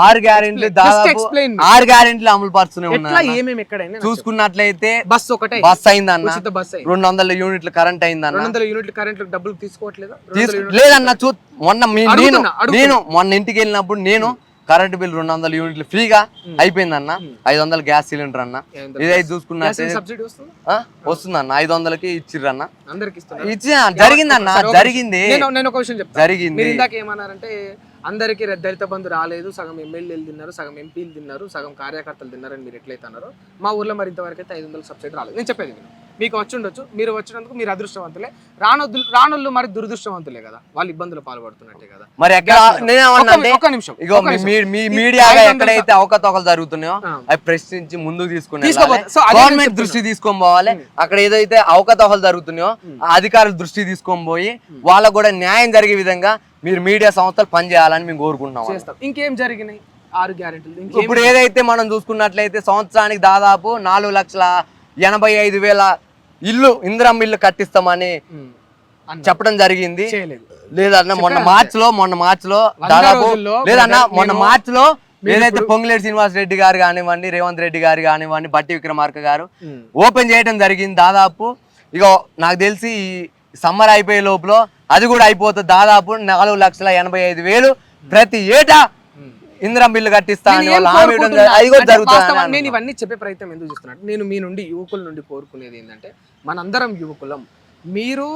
ఆరు గ్యారెంట్లు దాదాపు. ఆరు గ్యారెంట్లు అమలు పరుస్తూనే నాకు చూసుకున్నట్లయితే. బస్ ఒకటే. బస్ అయింది. రెండు వందల యూనిట్లు కరెంట్ రెండు అయిందన్న. వందల యూనిట్లు కరెంట్ డబ్బులు తీసుకోవట్లేదా? లేదన్న చూ మొన్న నేను. నేను మొన్న ఇంటికి వెళ్ళినప్పుడు నేను కరెంట్ బిల్ రెండు వందల యూనిట్లు ఫ్రీగా అయిపోయిందన్న. ఐదు వందల గ్యాస్? సిలిండర్ అన్న ఇదైతే సబ్సిడీ వస్తుంది? వస్తుందన్న. ఐదు వందలకి అందరికి ఇస్తున్నారు. ఇచ్చి జరిగింది. నేను నేను ఒక విషయం చెప్తాను జరిగింది. ఇందాక ఏమన్నారంటే అందరికీ దళిత బంధు రాలేదు. సగం ఎమ్మెల్యేలు తిన్నారు సగం ఎంపీలు తిన్నారు సగం కార్యకర్తలు తిన్నారని మీరు ఎట్లయితే అన్నారో మా ఊర్లో మరి ఇంతవరకు అయితే ఐదు వందల సబ్సిడీ రాలేదు. నేను చెప్పేది విను. మీకు వచ్చి ఉండొచ్చు మీరు వచ్చినందుకు మీరు అదృష్టవంతులే. రానొద్దు రానొల్లు మరి దురదృష్టవంతులే కదా. వాళ్ళు ఇబ్బందులు పాల్పడుతున్నట్టే కదా. మరి ఒక్క నిమిషం ఇగో ఒక్క మీ- నిమిషం. మీ- మీ ఈ మీడియాగా ఐదు వందల ఎక్కడైతే అవకతవకలు జరుగుతున్నాయో. అవి ప్రశ్నించి ముందుకు తీసుకుని గవర్నమెంట్ దృష్టి తీసుకొని పోవాలి. అక్కడ ఏదైతే అవకతవకలు జరుగుతున్నాయో అధికారుల దృష్టి తీసుకొని పోయి వాళ్ళకు కూడా న్యాయం జరిగే విధంగా మీరు మీడియా సంస్థలు పనిచేయాలని మేము కోరుకుంటున్నాం ఇంకేం జరిగినాయి? ఆరు గ్యారెంటీలు. ఇప్పుడు ఏదైతే మనం చూసుకున్నట్లయితే సంవత్సరానికి దాదాపు నాలుగు లక్షల ఎనభై ఐదు వేల ఇల్లు ఇందిరం ఇల్లు కట్టిస్తామని చెప్పడం జరిగింది. లేదన్న మొన్న మార్చ్లో మొన్న మార్చ్లో దాదాపు లేదన్న మొన్న నేను- మార్చ్లో ఏదైతే పొంగులేటి శ్రీనివాస్ రెడ్డి గారు కానివ్వండి రేవంత్ రెడ్డి గారు కానివ్వండి బట్టి విక్రమార్క గారు. ఓపెన్ చేయడం జరిగింది దాదాపు. ఇక నాకు తెలిసి సమ్మర్ అయిపోయే లోపల అది కూడా అయిపోతుంది. దాదాపు నాలుగు లక్షల ఎనభై ఐదు వేలు ప్రతి ఏటా. ఇందిరం బిల్లు కట్టిస్తా అని నేను ఇవన్నీ చెప్పే ప్రయత్నం ఎందుకు చేస్తున్నాను నేను మీ నుండి యువకుల నుండి కోరుకునేది ఏంటంటే మనందరం యువకులం. మీరు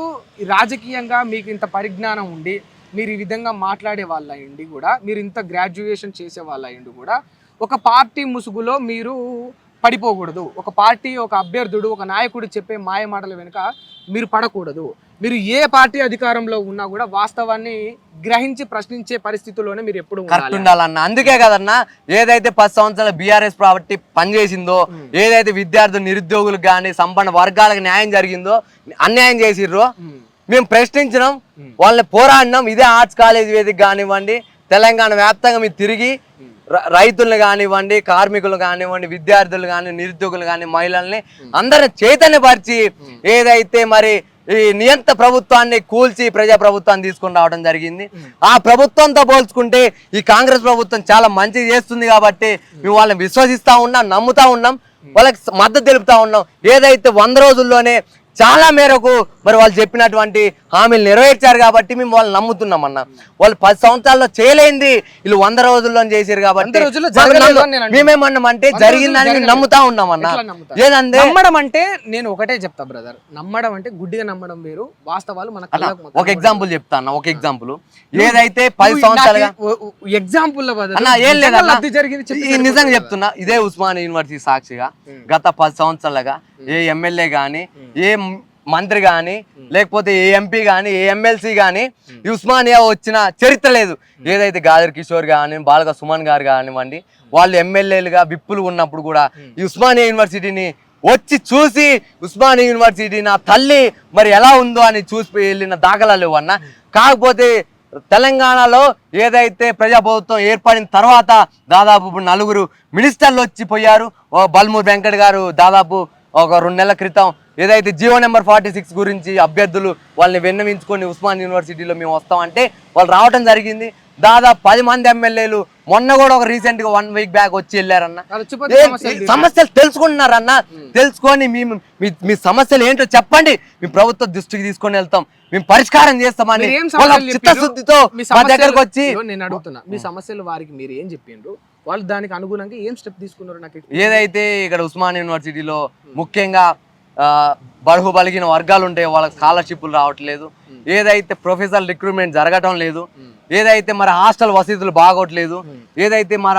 రాజకీయంగా మీకు ఇంత పరిజ్ఞానం ఉండి మీరు ఈ విధంగా మాట్లాడే వాళ్ళ అయ్యండి కూడా మీరు ఇంత గ్రాడ్యుయేషన్ చేసే వాళ్ళ అయ్యండి కూడా ఒక పార్టీ ముసుగులో మీరు పడిపోకూడదు. ఒక పార్టీ ఒక అభ్యర్థుడు ఒక నాయకుడు చెప్పే మాయ మాటల వెనుక మీరు పడకూడదు. మీరు ఏ పార్టీ అధికారంలో ఉన్నా కూడా వాస్తవాన్ని గ్రహించి ప్రశ్నించే పరిస్థితుల్లోనే మీరు ఎప్పుడు కరెక్ట్ ఉండాలి. ఉండాలన్న. అందుకే కదన్నా ఏదైతే పది సంవత్సరాల బీఆర్ఎస్ ప్రాపర్టీ పనిచేసిందో ఏదైతే విద్యార్థులు నిరుద్యోగులకు కానీ సంపన్న వర్గాలకు న్యాయం జరిగిందో అన్యాయం చేసిర్రో. మేము. ప్రశ్నించినాం. వాళ్ళని పోరాడినాం. ఇదే ఆర్ట్స్ కాలేజ్ వేదిక కానివ్వండి తెలంగాణ వ్యాప్తంగా మీరు తిరిగి రైతులను కానివ్వండి కార్మికులు కానివ్వండి విద్యార్థులు కానీ నిరుద్యోగులు కానీ మహిళల్ని అందరిని చైతన్యపరిచి ఏదైతే మరి ఈ నియంత ప్రభుత్వాన్ని కూల్చి ప్రజా ప్రభుత్వాన్ని తీసుకుని రావడం జరిగింది. ఆ ప్రభుత్వంతో పోల్చుకుంటే ఈ కాంగ్రెస్ ప్రభుత్వం చాలా మంచి చేస్తుంది కాబట్టి మేము వాళ్ళని విశ్వసిస్తా ఉన్నాం నమ్ముతా ఉన్నాం వాళ్ళకి మద్దతు తెలుపుతా ఉన్నాం. ఏదైతే వంద రోజుల్లోనే చాలా మేరకు మరి వాళ్ళు చెప్పినటువంటి హామీలు నెరవేర్చారు కాబట్టి మేము వాళ్ళు నమ్ముతున్నాం అన్న. వాళ్ళు పది సంవత్సరాల్లో చేయలేంది వీళ్ళు వంద రోజుల్లో చేశారు కాబట్టి వంద రోజుల్లో వాళ్ళు జరగలేదు నమ్ము- అని నేను అంటున్నా. మేమేమన్నాం అంటే వంద జరిగిందని మేము నమ్ముతా ఉన్నాం అన్న. నమ్మడం అంటే నేను ఒకటే చెప్తా బ్రదర్ నమ్మడం అంటే గుడ్డిగా నమ్మడం వేరు. వాస్తవాలు మన అన్న, కళ్ళకు మొత్తం ఒక ఎగ్జాంపుల్ చెప్తా అన్న ఒక ఎగ్జాంపుల్ ఏదైతే పది సంవత్సరాలుగా ఎగ్జాంపుల్ అన్న ఏం ఈ నిజంగా చెప్తున్నా ఇదే ఉస్మాన్ యూనివర్సిటీ సాక్షిగా గత పది సంవత్సరాలుగా ఏ ఎమ్మెల్యే గాని ఏ మ్- మంత్రి గాని లేకపోతే ఏ ఎంపీ గాని ఏ ఎమ్మెల్సీ గాని ఈ ఉస్మానియా వచ్చిన చరిత్ర లేదు. ఏదైతే గాదర్ కిషోర్ గాని బాలక సుమన్ గారు కానివ్వండి వాళ్ళు ఎమ్మెల్యేలుగా విప్పులు ఉన్నప్పుడు కూడా ఈ ఉస్మానియా యూనివర్సిటీని వచ్చి చూసి ఉస్మానియా యూనివర్సిటీ నా తల్లి మరి ఎలా ఉందో అని చూసి వెళ్ళిన దాఖలాలు అన్న కాకపోతే తెలంగాణలో ఏదైతే ప్రజాప్రభుత్వం ఏర్పడిన తర్వాత దాదాపు నలుగురు మినిస్టర్లు వచ్చి పోయారు బల్మూర్ వెంకట్ గారు దాదాపు ఒక రెండు నెలల క్రితం ఏదైతే జియో నెంబర్ ఫార్టీ సిక్స్ గురించి అభ్యర్థులు వాళ్ళని విన్నవించుకొని ఉస్మాన్ యూనివర్సిటీలో మేము వస్తామంటే వాళ్ళు రావడం జరిగింది. దాదాపు పది మంది ఎమ్మెల్యేలు మొన్న కూడా ఒక రీసెంట్గా వన్ వీక్ బ్యాక్ వచ్చి వెళ్ళారన్న. సమస్యలు తెలుసుకుంటున్నారన్న. తెలుసుకొని మీ మీ సమస్యలు ఏంటో చెప్పండి. మీ ప్రభుత్వ దృష్టికి తీసుకొని వెళ్తాం. మేము పరిష్కారం చేస్తామని? చిత్తశుద్ధితో మీ దగ్గరకు వచ్చి నేను అడుగుతున్నా. మీ సమస్యలు వారికి మీరు ఏం చెప్పిండ్రు? వాళ్ళు దానికి అనుగుణంగా ఏం స్టెప్ తీసుకున్నారు నాకు ఏదైతే ఇక్కడ ఉస్మాన్ యూనివర్సిటీలో ముఖ్యంగా ఆ, బడుగు బలిగిన వర్గాలు ఉంటాయో వాళ్ళకి స్కాలర్షిప్లు రావట్లేదు. ఏదైతే ప్రొఫెసర్ రిక్రూట్మెంట్ జరగటం లేదు. ఏదైతే మరి హాస్టల్ వసతులు బాగోట్లేదు. ఏదైతే మన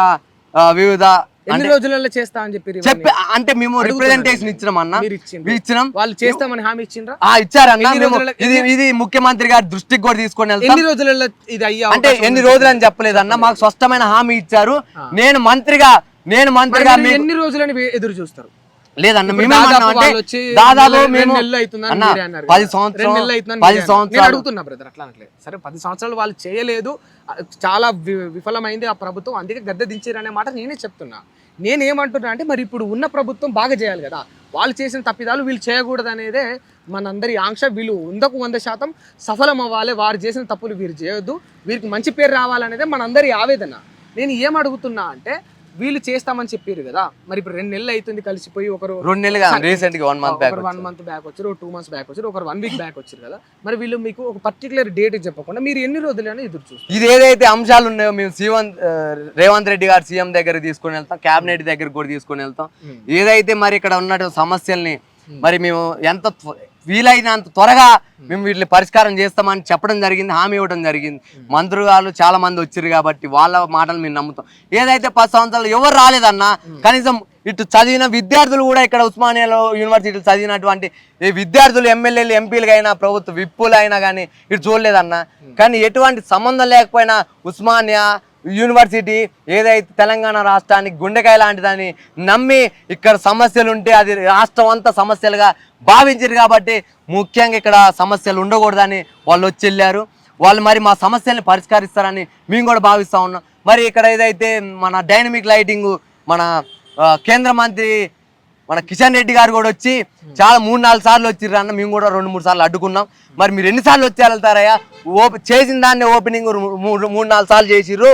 వివిధ ఎన్ని రోజులలో చేస్తా అని చెప్పి చెప్పి అంటే మేము రిప్రజెంటేషన్ ఇచ్చినాం అన్న. ఇచ్చినాం. వాళ్ళు చేస్తామని హామీ ఇచ్చిండ్రా? ఆ ఇచ్చారన్న ఇది ఇది ముఖ్యమంత్రి గారి దృష్టికి కూడా తీసుకొని ఎన్ని రోజులలో ఇది అయ్యా అంటే ఎన్ని రోజులు అని చెప్పలేదన్న మాకు స్పష్టమైన హామీ ఇచ్చారు. నేను మంత్రిగా నేను మంత్రిగా ఎన్ని రోజులని ఎదురు చూస్తారు? లేదన్న దాదాపు అంటే దాదాపు మేము అన్న పది. సంవత్సరాలు పది సంవత్సరాలు అడుగుతున్నా బ్రదర్ అట్లా అనట్లేదు. సరే పది సంవత్సరాలు వాళ్ళు చేయలేదు. చాలా విఫలమైంది ఆ ప్రభుత్వం. అందుకే గద్దె దించారు అనే మాట నేనే చెప్తున్నా. నేనేమంటున్నా అంటే మరి ఇప్పుడు ఉన్న ప్రభుత్వం బాగా చేయాలి కదా. వాళ్ళు చేసిన తప్పిదాలు వీళ్ళు చేయకూడదు అనేదే మనందరి ఆంక్ష. వీళ్ళు వందకు వంద శాతం సఫలం అవ్వాలి వారు చేసిన తప్పులు వీరు చేయొద్దు. వీరికి మంచి పేరు రావాలనేదే మనందరి ఆవేదన. నేను ఏం అడుగుతున్నా అంటే వీళ్ళు చేస్తామని చెప్పారు కదా. మరి ఇప్పుడు రెండు నెలలు అవుతుంది కలిసిపోయి ఒకరు రెండు నెలలు కాదు రీసెంట్గా వన్ మంత్ బ్యాక్ ఒకరు వన్ మంత్ బ్యాక్ వచ్చారు టూ మంత్స్ బ్యాక్ వచ్చారు ఒకరు వన్ వీక్ బ్యాక్ వచ్చారు కదా. మరి వీళ్ళు మీకు ఒక పర్టికులర్ డేట్ చెప్పకుండా మీరు ఎన్ని రోజులని ఎదురు చూస్తారు? ఇది ఏదైతే అంశాలు ఉన్నాయో మేము సీఎం రేవంత్ రెడ్డి గారు సీఎం దగ్గర తీసుకొని వెళ్తాం కేబినెట్ దగ్గర కూడా తీసుకొని వెళ్తాం. Hmm. ఏదైతే మరి ఇక్కడ ఉన్న సమస్యల్ని మరి మేము ఎంత త్వ- వీలైనంత త్వరగా మేము వీటిని పరిష్కారం చేస్తామని చెప్పడం జరిగింది హామీ ఇవ్వడం జరిగింది. మంత్రులు గారు చాలా మంది వచ్చారు కాబట్టి వాళ్ళ మాటలు మేము నమ్ముతాం. ఏదైతే పది సంవత్సరాలు ఎవరు రాలేదన్నా కనీసం ఇటు చదివిన విద్యార్థులు కూడా ఇక్కడ ఉస్మానియాలో యూనివర్సిటీలు చదివినటువంటి ఈ విద్యార్థులు ఎమ్మెల్యేలు ఎంపీలుగా అయినా ప్రభుత్వ విప్పులు అయినా కానీ ఇటు చూడలేదన్నా. కానీ ఎటువంటి సంబంధం లేకపోయినా ఉస్మానియా యూనివర్సిటీ ఏదైతే తెలంగాణ రాష్ట్రానికి గుండెకాయ లాంటిదని నమ్మి ఇక్కడ సమస్యలు ఉంటే అది రాష్ట్రం అంతా సమస్యలుగా భావించారు కాబట్టి ముఖ్యంగా ఇక్కడ సమస్యలు ఉండకూడదని వాళ్ళు వచ్చి వెళ్ళారు వాళ్ళు మరి మా సమస్యల్ని పరిష్కరిస్తారని మేము కూడా భావిస్తూ ఉన్నాం. మరి ఇక్కడ ఏదైతే మన డైనమిక్ లైటింగ్ మన కేంద్ర మంత్రి మన కిషన్ రెడ్డి గారు కూడా వచ్చి చాలా మూడు నాలుగు సార్లు వచ్చిర్రు అన్న మేము కూడా రెండు మూడు సార్లు అడ్డుకున్నాం. మరి మీరు ఎన్నిసార్లు వచ్చి వెళ్తారయ్యా? ఓపె చేసిన దాన్ని ఓపెనింగ్ మూడు మూడు నాలుగు సార్లు చేసిర్రు.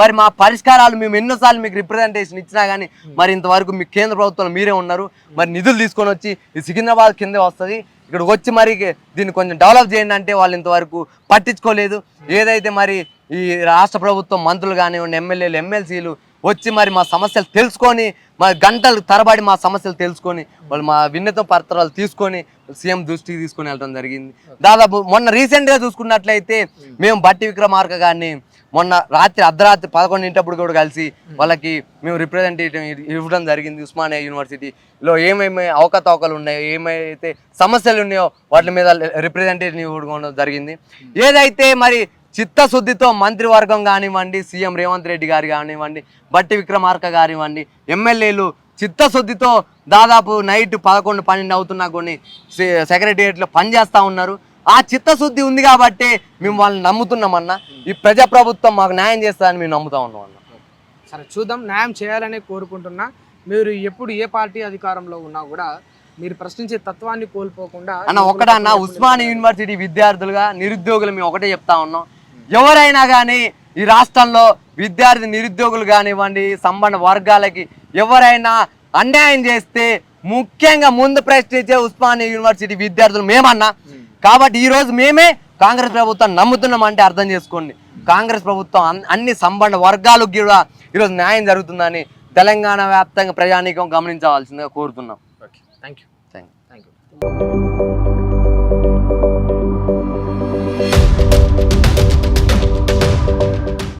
మరి మా పరిష్కారాలు మేము ఎన్నోసార్లు మీకు రిప్రజెంటేషన్ ఇచ్చినా కానీ మరి ఇంతవరకు మీ కేంద్ర ప్రభుత్వం మీరే ఉన్నారు. మరి నిధులు తీసుకొని వచ్చి ఈ సికింద్రాబాద్ కిందే వస్తుంది. ఇక్కడికి వచ్చి మరి దీన్ని కొంచెం డెవలప్ చేయండి అంటే వాళ్ళు ఇంతవరకు పట్టించుకోలేదు. ఏదైతే మరి ఈ రాష్ట్ర ప్రభుత్వం మంత్రులు కానివ్వండి ఎమ్మెల్యేలు ఎమ్మెల్సీలు వచ్చి మరి మా సమస్యలు తెలుసుకొని మా గంటలు తరబడి మా సమస్యలు తెలుసుకొని వాళ్ళు మా విన్నత పత్రాలు తీసుకొని సీఎం దృష్టికి తీసుకొని వెళ్ళడం జరిగింది. దాదాపు మొన్న రీసెంట్గా చూసుకున్నట్లయితే మేము బట్టి విక్రమార్క గారిని మొన్న రాత్రి అర్ధరాత్రి పదకొండింటప్పుడు కూడా కలిసి వాళ్ళకి మేము రిప్రజెంటేటివ్ ఇవ్వడం జరిగింది ఉస్మానియా యూనివర్సిటీలో ఏమేమి అవకతవకలు ఉన్నాయో ఏమైతే సమస్యలు ఉన్నాయో వాటి మీద రిప్రజెంటేటివ్ ఇవ్వడం జరిగింది. ఏదైతే మరి చిత్తశుద్ధితో మంత్రివర్గం కానివ్వండి సీఎం రేవంత్ రెడ్డి గారు కానివ్వండి బట్టి విక్రమార్క కానివ్వండి ఎమ్మెల్యేలు చిత్తశుద్ధితో దాదాపు నైట్ పదకొండు పన్నెండు అవుతున్నా కొన్ని సెక్రటరియట్లో పనిచేస్తూ ఉన్నారు. ఆ చిత్తశుద్ధి ఉంది కాబట్టి మేము వాళ్ళని నమ్ముతున్నామన్న ఈ ప్రజాప్రభుత్వం మాకు న్యాయం చేస్తారని మేము నమ్ముతా ఉన్నాం అన్న. సరే చూద్దాం. న్యాయం చేయాలనే కోరుకుంటున్నా. మీరు ఎప్పుడు ఏ పార్టీ అధికారంలో ఉన్నా కూడా మీరు ప్రశ్నించే తత్వాన్ని కోల్పోకుండా అన్న ఒకటన్నా ఉస్మానియా యూనివర్సిటీ విద్యార్థులుగా నిరుద్యోగులు మేము ఒకటే చెప్తా ఉన్నాం. ఎవరైనా కానీ ఈ రాష్ట్రంలో విద్యార్థి నిరుద్యోగులు కానివ్వండి సంబంధ వర్గాలకి ఎవరైనా అన్యాయం చేస్తే ముఖ్యంగా ముందు ప్రశ్నించే ఉస్మానియా యూనివర్సిటీ విద్యార్థులు మేమన్నా. కాబట్టి ఈ రోజు మేమే కాంగ్రెస్ ప్రభుత్వం నమ్ముతున్నాం అంటే అర్థం చేసుకోండి. కాంగ్రెస్ ప్రభుత్వం అన్- అన్ని సంబంధ వర్గాలకు కూడా ఈరోజు న్యాయం జరుగుతుందని తెలంగాణ వ్యాప్తంగా ప్రజానీకం గమనించవలసిందిగా కోరుతున్నాం. Okay thank you thank you